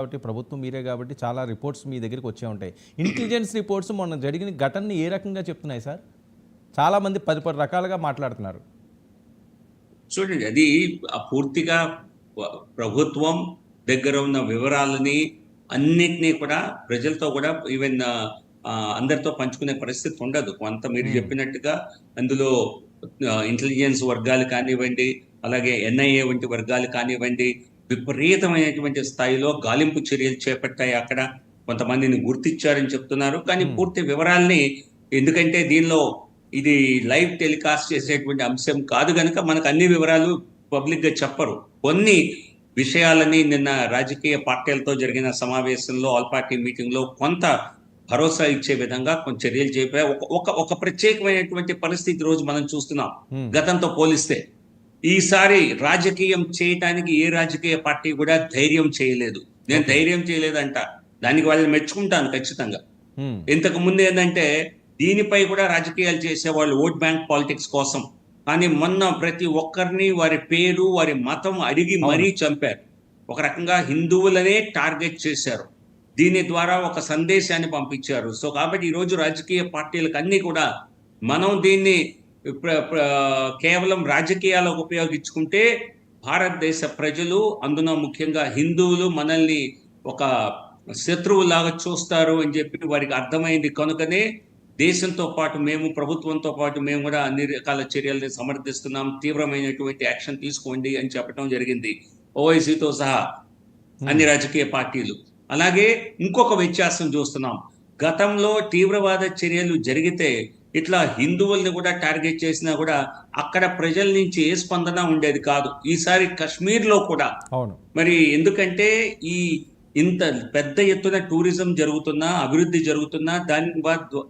కాబట్టి ప్రభుత్వం మీరే కాబట్టి చాలా రిపోర్ట్స్ మీ దగ్గరికి వచ్చే ఉంటాయి. ఇంటెలిజెన్స్ రిపోర్ట్స్ మొన్న జరిగిన ఘటనని ఏ రకంగా చెప్తున్నాయి సార్? చాలామంది పది పది రకాలుగా మాట్లాడుతున్నారు. చూడండి అది పూర్తిగా ప్రభుత్వం దగ్గర ఉన్న వివరాలని అన్నిటినీ కూడా ప్రజలతో కూడా ఈవెన్ అందరితో పంచుకునే పరిస్థితి ఉండదు. కొంత మీరు Hmm. చెప్పినట్టుగా అందులో ఇంటెలిజెన్స్ వర్గాలు కానివ్వండి అలాగే ఎన్ఐఏ వంటి వర్గాలు కానివ్వండి విపరీతమైనటువంటి స్థాయిలో గాలింపు చర్యలు చేపట్టాయి అక్కడ కొంతమందిని గుర్తించారని చెప్తున్నారు కానీ. పూర్తి వివరాల్ని ఎందుకంటే దీనిలో ఇది లైవ్ టెలికాస్ట్ చేసేటువంటి అంశం కాదు కనుక మనకు అన్ని వివరాలు పబ్లిక్గా చెప్పరు కొన్ని విషయాలని నిన్న రాజకీయ పార్టీలతో జరిగిన సమావేశంలో ఆల్ పార్టీ మీటింగ్లో కొంత భరోసా ఇచ్చే విధంగా కొన్ని చర్యలు చెప్పాయి ఒక ఒక ప్రత్యేకమైనటువంటి పరిస్థితి రోజు మనం చూస్తున్నాం. గతంతో పోలిస్తే ఈసారి రాజకీయం చేయటానికి ఏ రాజకీయ పార్టీ కూడా ధైర్యం చేయలేదు. నేను. ధైర్యం చేయలేదంట. దానికి వాళ్ళని మెచ్చుకుంటాను ఖచ్చితంగా. ఇంతకు ముందు ఏంటంటే దీనిపై కూడా రాజకీయాలు చేసేవాళ్ళు ఓట్ బ్యాంక్ పాలిటిక్స్ కోసం. కానీ మొన్న ప్రతి ఒక్కరిని వారి పేరు వారి మతం అడిగి మరీ చంపారు. ఒక రకంగా హిందువులనే టార్గెట్ చేశారు. దీని ద్వారా ఒక సందేశాన్ని పంపించారు. సో కాబట్టి ఈ రోజు రాజకీయ పార్టీలకు అన్ని కూడా మనం దీన్ని కేవలం రాజకీయాలకు ఉపయోగించుకుంటే భారతదేశ ప్రజలు అందున ముఖ్యంగా హిందువులు మనల్ని ఒక శత్రువులాగా చూస్తారు అని చెప్పి వారికి అర్థమైంది. కనుకనే దేశంతో పాటు మేము ప్రభుత్వంతో పాటు మేము కూడా అన్ని రకాల చర్యల్ని సమర్థిస్తున్నాం. తీవ్రమైనటువంటి యాక్షన్ తీసుకోండి అని చెప్పడం జరిగింది. ఓవైసీతో సహా అన్ని రాజకీయ పార్టీలు. అలాగే ఇంకొక వ్యత్యాసం చూస్తున్నాం. గతంలో తీవ్రవాద చర్యలు జరిగితే ఇట్లా హిందువుల్ని కూడా టార్గెట్ చేసినా కూడా అక్కడ ప్రజల నుంచి ఏ స్పందన ఉండేది కాదు. ఈసారి కశ్మీర్లో కూడా. అవును. మరి ఎందుకంటే ఈ ఇంత పెద్ద ఎత్తున టూరిజం జరుగుతున్నా అభివృద్ధి జరుగుతున్నా దాని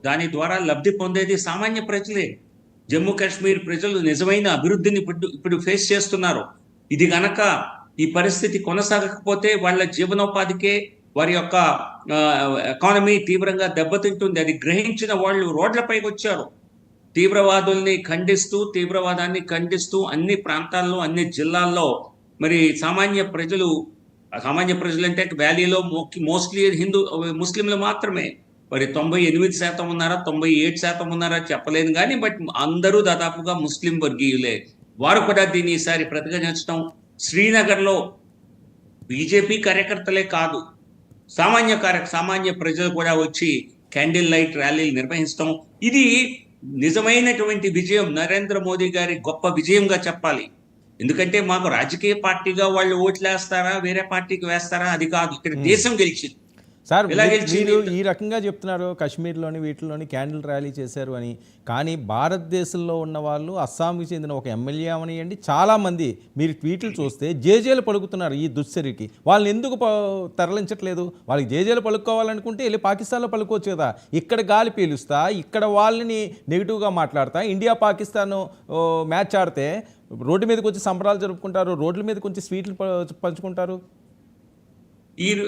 దాని ద్వారా లబ్ధి పొందేది సామాన్య ప్రజలే. జమ్మూ కాశ్మీర్ ప్రజలు నిజమైన అభివృద్ధిని ఇప్పుడు ఇప్పుడు ఫేస్ చేస్తున్నారు. ఇది గనక ఈ పరిస్థితి కొనసాగకపోతే వాళ్ళ జీవనోపాధికే వారి యొక్క ఎకానమీ తీవ్రంగా దెబ్బతింటుంది. అది గ్రహించిన వాళ్ళు రోడ్లపైకి వచ్చారు. తీవ్రవాదుల్ని ఖండిస్తూ తీవ్రవాదాన్ని ఖండిస్తూ అన్ని ప్రాంతాల్లో అన్ని జిల్లాల్లో మరి సామాన్య ప్రజలు సామాన్య ప్రజలు అంటే వ్యాలీలో మోస్ట్లీ హిందూ ముస్లింలు మాత్రమే. మరి తొంభై ఎనిమిది శాతం ఉన్నారా తొంభై ఏడు శాతం ఉన్నారా చెప్పలేను కానీ బట్ అందరూ దాదాపుగా ముస్లిం వర్గీయులే. వారు కూడా దీన్ని ఈసారి ప్రతిఘటించడం శ్రీనగర్లో బీజేపీ కార్యకర్తలే కాదు. సామాన్య కార్య సామాన్య ప్రజలు కూడా వచ్చి క్యాండిల్ లైట్ ర్యాలీలు నిర్వహించడం ఇది నిజమైనటువంటి విజయం. నరేంద్ర మోదీ గారి గొప్ప విజయంగా చెప్పాలి. ఎందుకంటే మాకు రాజకీయ పార్టీగా వాళ్ళు ఓట్లు వేస్తారా వేరే పార్టీకి వేస్తారా అది కాదు. ఇక్కడ. దేశం గెలిచింది. సార్ మీరు- ఈ రకంగా చెప్తున్నారు కాశ్మీర్లోని వీటిలోని క్యాండిల్ ర్యాలీ చేశారు అని. కానీ భారతదేశంలో ఉన్న వాళ్ళు అస్సాంకి చెందిన ఒక ఎమ్మెల్యే అవనియండి. చాలామంది మీరు ట్వీట్లు చూస్తే జేజేలు పలుకుతున్నారు ఈ దుశ్చర్యకి. వాళ్ళని ఎందుకు తరలించట్లేదు? వాళ్ళకి జేజేలు పలుకోవాలనుకుంటే వెళ్ళి పాకిస్తాన్లో పలుకోవచ్చు కదా. ఇక్కడ గాలి పీలుస్తా ఇక్కడ వాళ్ళని నెగిటివ్గా మాట్లాడతా ఇండియా పాకిస్తాన్ మ్యాచ్ ఆడితే రోడ్డు మీదకి వచ్చి సంబరాలు జరుపుకుంటారు రోడ్ల మీదకి వచ్చి స్వీట్లు పంచుకుంటారు. ఈ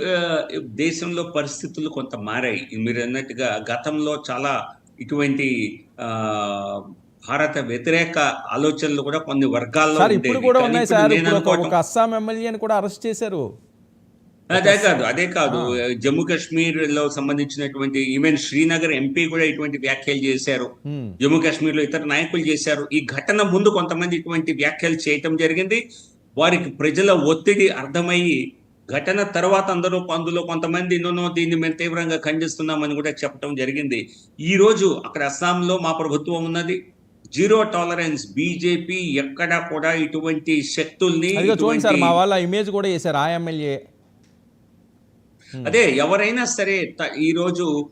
దేశంలో పరిస్థితులు కొంత మారాయి. మీరు అన్నట్టుగా గతంలో చాలా ఇటువంటి ఆ భారత వ్యతిరేక ఆలోచనలు కూడా కొన్ని వర్గాల్లో ఇప్పుడు. కూడా ఉన్నాయి సార్. ఒక- అస్సాం ఎమ్మెల్యేని కూడా అరెస్ట్ చేశారు. అదే కాదు అదే కాదు. జమ్మూ కాశ్మీర్లో సంబంధించినటువంటి ఈవెన్ శ్రీనగర్ ఎంపీ కూడా ఇటువంటి వ్యాఖ్యలు చేశారు. జమ్మూ కాశ్మీర్లో ఇతర నాయకులు చేశారు. ఈ ఘటన ముందు కొంతమంది ఇటువంటి వ్యాఖ్యలు చేయటం జరిగింది. వారికి ప్రజల ఒత్తిడి అర్థమయ్యి ఘటన తర్వాత అందరూ అందులో కొంతమంది నూనో దీన్ని మేము తీవ్రంగా ఖండిస్తున్నామని కూడా చెప్పడం జరిగింది. ఈ రోజు అక్కడ అస్సాంలో మా ప్రభుత్వం ఉన్నది. జీరో టాలరెన్స్ బీజేపీ ఎక్కడా కూడా ఇటువంటి శక్తుల్ని అదిగో చూడండి సార్ ఇటువంటి- మా వాళ్ళ ఇమేజ్ కూడా వేశారు ఆ ఎమ్మెల్యే. అదే ఎవరైనా సరే ఈ రోజు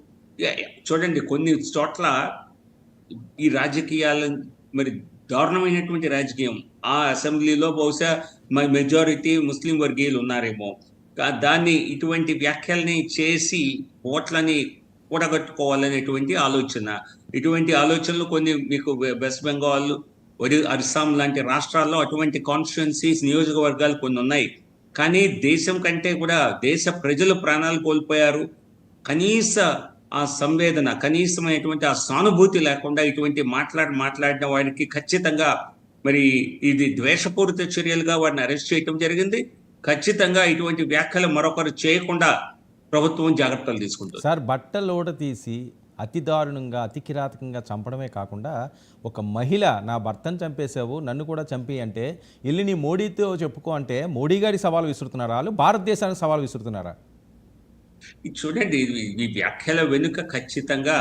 చూడండి కొన్ని చోట్ల ఈ రాజకీయాల మరి దారుణమైనటువంటి రాజకీయం. ఆ అసెంబ్లీలో బహుశా మెజారిటీ ముస్లిం వర్గీయులు ఉన్నారేమో. దాన్ని ఇటువంటి వ్యాఖ్యల్ని చేసి ఓట్లని కూడగట్టుకోవాలనేటువంటి ఆలోచన. ఇటువంటి ఆలోచనలు కొన్ని మీకు వె- వెస్ట్ బెంగాల్ ఒరి అస్సాం లాంటి రాష్ట్రాల్లో అటువంటి కాన్స్టిట్యున్సీస్ నియోజకవర్గాలు కొన్ని ఉన్నాయి. కానీ దేశం కంటే కూడా దేశ ప్రజలు ప్రాణాలు కోల్పోయారు. కనీస ఆ సంవేదన కనీసమైనటువంటి ఆ సానుభూతి లేకుండా ఇటువంటి మాట్లాడి మాట్లాడిన వాడికి ఖచ్చితంగా మరి ఇది ద్వేషపూరిత చర్యలుగా వాడిని అరెస్ట్ చేయటం జరిగింది. ఖచ్చితంగా ఇటువంటి వ్యాఖ్యలు మరొకరు చేయకుండా ప్రభుత్వం జాగ్రత్తలు తీసుకుంటుంది. సార్ బట్టలోడ తీసి అతి దారుణంగా అతి కిరాతకంగా చంపడమే కాకుండా ఒక మహిళ నా భర్తను చంపేశావు నన్ను కూడా చంపి అంటే వెళ్ళి నీ మోడీతో చెప్పుకో అంటే మోడీ గారి సవాల్ విసురుతున్నారా? వాళ్ళు భారతదేశానికి సవాల్ విసురుతున్నారా? చూడండి ఇది- ఈ వ్యాఖ్యల వెనుక ఖచ్చితంగా